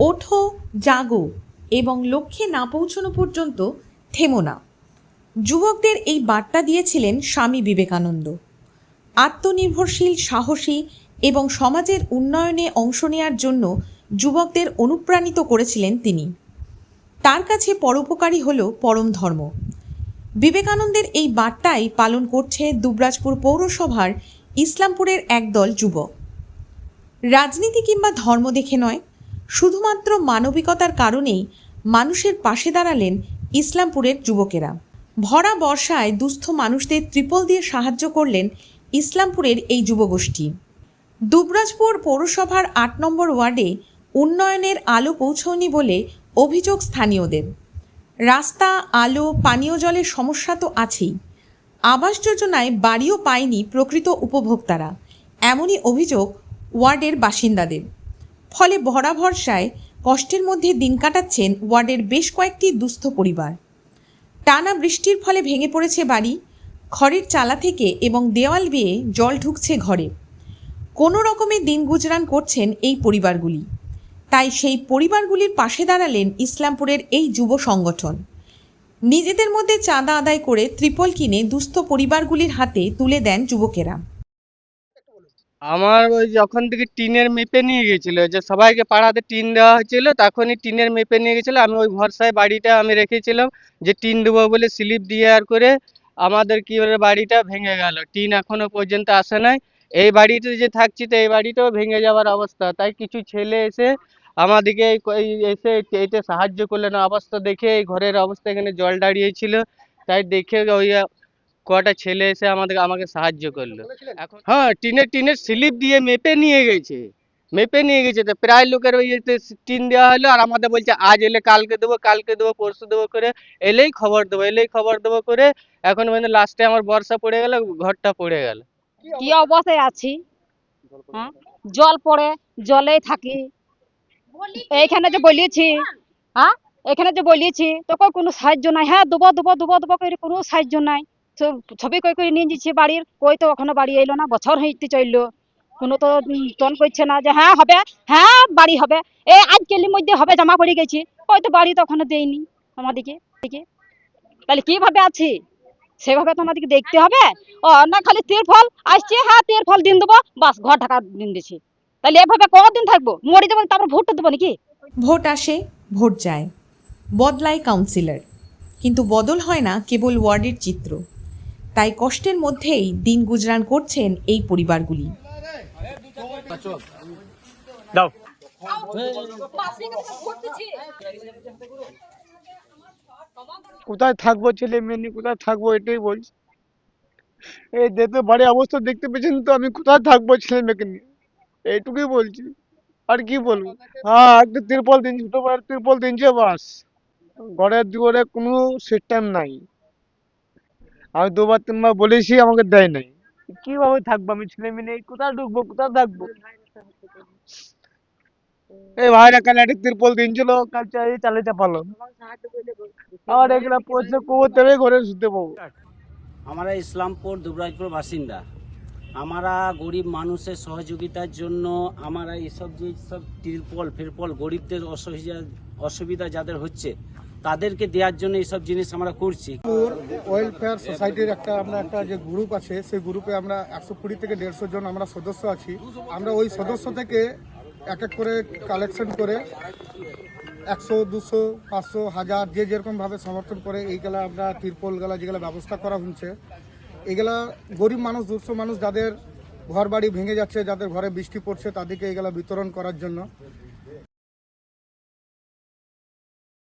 ওঠো, জাগো এবং লক্ষ্যে না পৌঁছানো পর্যন্ত থেমো না। যুবকদের এই বার্তা দিয়েছিলেন স্বামী বিবেকানন্দ। আত্মনির্ভরশীল, সাহসী এবং সমাজের উন্নয়নে অংশ নেয়ার জন্য যুবকদের অনুপ্রাণিত করেছিলেন তিনি। তার কাছে পরোপকারী হল পরম ধর্ম। বিবেকানন্দের এই বার্তাই পালন করছে দুবরাজপুর পৌরসভার ইসলামপুরের একদল যুবক। রাজনীতি কিংবা ধর্ম দেখে নয় শুধুমাত্র মানবিকতার কারণেই মানুষের পাশে দাঁড়ালেন ইসলামপুরের যুবকেরা। ভরা বর্ষায় দুস্থ মানুষদের ত্রিপল দিয়ে সাহায্য করলেন ইসলামপুরের এই যুবগোষ্ঠী। দুবরাজপুর পৌরসভার আট নম্বর ওয়ার্ডে উন্নয়নের আলো পৌঁছয়নি বলে অভিযোগ স্থানীয়দের। রাস্তা, আলো, পানীয় জলের সমস্যা তো আছেই। আবাস যোজনায় বাড়িও পায়নি প্রকৃত উপভোক্তারা। এমনই অভিযোগ ওয়ার্ডের বাসিন্দাদের। ফলে ভরা ভরসায় কষ্টের মধ্যে দিন কাটাচ্ছেন ওয়ার্ডের বেশ কয়েকটি দুস্থ পরিবার। টানা বৃষ্টির ফলে ভেঙে পড়েছে বাড়ি, খড়ের চালা থেকে এবং দেওয়াল বেয়ে জল ঢুকছে ঘরে। কোনো রকমে দিন গুজরান করছেন এই পরিবারগুলি। তাই সেই পরিবারগুলির পাশে দাঁড়ালেন ইসলামপুরের এই যুব সংগঠন। নিজেদের মধ্যে চাঁদা আদায় করে ত্রিপল কিনে দুস্থ পরিবারগুলির হাতে তুলে দেন যুবকেরা। আমার ওই যখন থেকে টিনের মেপে নিয়ে গেছিল, যে সবাইকে পাড়াতে টিন দেওয়া হয়েছিল, তখনই টিনের মেপে নিয়ে গেছিল। আমি ওই ভরসায় বাড়িটা আমি রেখেছিলাম, যে টিন দেবো বলে স্লিপ দিয়ে আর করে আমাদের কি বলে বাড়িটা ভেঙে গেল। টিন এখনও পর্যন্ত আসে নাই। এই বাড়িতে যে থাকছি তো এই বাড়িটাও ভেঙে যাওয়ার অবস্থা। তাই কিছু ছেলে এসে আমাদেরকে এসে এইটা সাহায্য করলেন। অবস্থা দেখে এই ঘরের অবস্থা এখানে জল দাঁড়িয়েছিল। তাই দেখে ওই কটা ছেলে এসে আমাদের আমাকে সাহায্য করল। এখন হ্যাঁ টিনের টিনের স্লিপ দিয়ে মেপে নিয়ে গেছে। মেপে নিয়ে গেছে তো প্রায় লোকের ওই টিন দেওয়া হলো আর আমাদের বলছে আজ এলে কালকে দেবো কালকে দেবো পরশু দেবো করে এলেই খবর দেবো এলেই খবর দেবো করে এখন মানে লাস্টে আমার বর্ষা পড়ে গেল ঘরটা পড়ে গেল। কি অবস্থায় আছি? হ্যাঁ? জল পড়ে জলেই থাকি। এইখানে যে বলিয়েছি হ্যাঁ? এখানে যে বলিয়েছি তোকে কোনো সাহায্য নাই। হ্যাঁ দুবো দুবো দুবো দুবো করে কোনো সাহায্য নাই। ছবি কই কই নিয়ে যাচ্ছি বাড়ির, কই তো এখনও বাড়ি এলো না, বছর হইতে চলল। কোনো তো টন করছে না যে হ্যাঁ হবে হ্যাঁ বাড়ি হবে। এই আজকের মধ্যে হবে, জমা পড়ে গেছি। কই তো বাড়ি তো এখনও দেয়নি আমাদেরকে দিকে তাহলে কীভাবে আছি? সেভাবে তো আমাদেরকে দেখতে হবে। ও, না খালি তীর ফল আসছে হ্যাঁ তীর ফল দিন দেবো, বাস ঘর ঢাকা দিন দিছি তাহলে এভাবে কদিন থাকব? মরে যাব, তারপর ভোটটা দেবো নাকি? ভোট আসে, ভোট যায়। বদলায় কাউন্সিলর কিন্তু বদল হয় না কেবল ওয়ার্ডের চিত্র। তাই কষ্টের মধ্যেই দিন গুজরান করছেন এই পরিবারগুলি। কোথায় থাকব ছেলে মেয়ে নিয়ে কোথায় থাকব এটাই বলছি। এই যেতে বাড়ির অবস্থা দেখতে পেয়েছেন তো আমি কোথায় থাকব ছেলে মেয়েকে নিয়ে? এইটুকুই বলছি। আর কি বলব? হ্যাঁ একটা তিরপল দিন ছোট তিরপল দিনছে বাস। ঘরের দুয়ারে কোনো সিস্টেম নাই। আমি দুবার তিনবার বলেছি আমাকে দেয় নাই। কীভাবে থাকব আমি? ছেলে মেয়ে কোথায় ঢুকবো কোথায় থাকব? এই ভাইরা কাল একটা তিরপল দিনছিল কাল চাই চালে চাপালো আর এগুলা পয়সা কোথাও তবে ঘরে শুতে পাবো। আমরা ইসলামপুর দুবরাজপুর বাসিন্দা। আমরা গরিব মানুষের সহযোগিতার জন্য আমরা এইসব যে সব তিরপল ফিরপল গরিবদের অসুবিধা অসুবিধা যাদের হচ্ছে তাদেরকে দেওয়ার জন্য এইসব জিনিস আমরা করছি। ওয়েলফেয়ার সোসাইটির একটা, আমরা একটা যে গ্রুপ আছে, সেই গ্রুপে আমরা একশো কুড়ি থেকে দেড়শো জন আমরা সদস্য আছি। আমরা ওই সদস্য থেকে এক এক করে কালেকশন করে একশো, দুশো, পাঁচশো, হাজার যে যেরকমভাবে সমর্থন করে, এইগুলা আমরা তিরপল গেলা যেগুলো ব্যবস্থা করা হচ্ছে এগুলা গরিব মানুষ দুশো মানুষ যাদের ঘর বাড়ি ভেঙে যাচ্ছে, যাদের ঘরে বৃষ্টি পড়ছে, তাদেরকে এগুলা বিতরণ করার জন্য।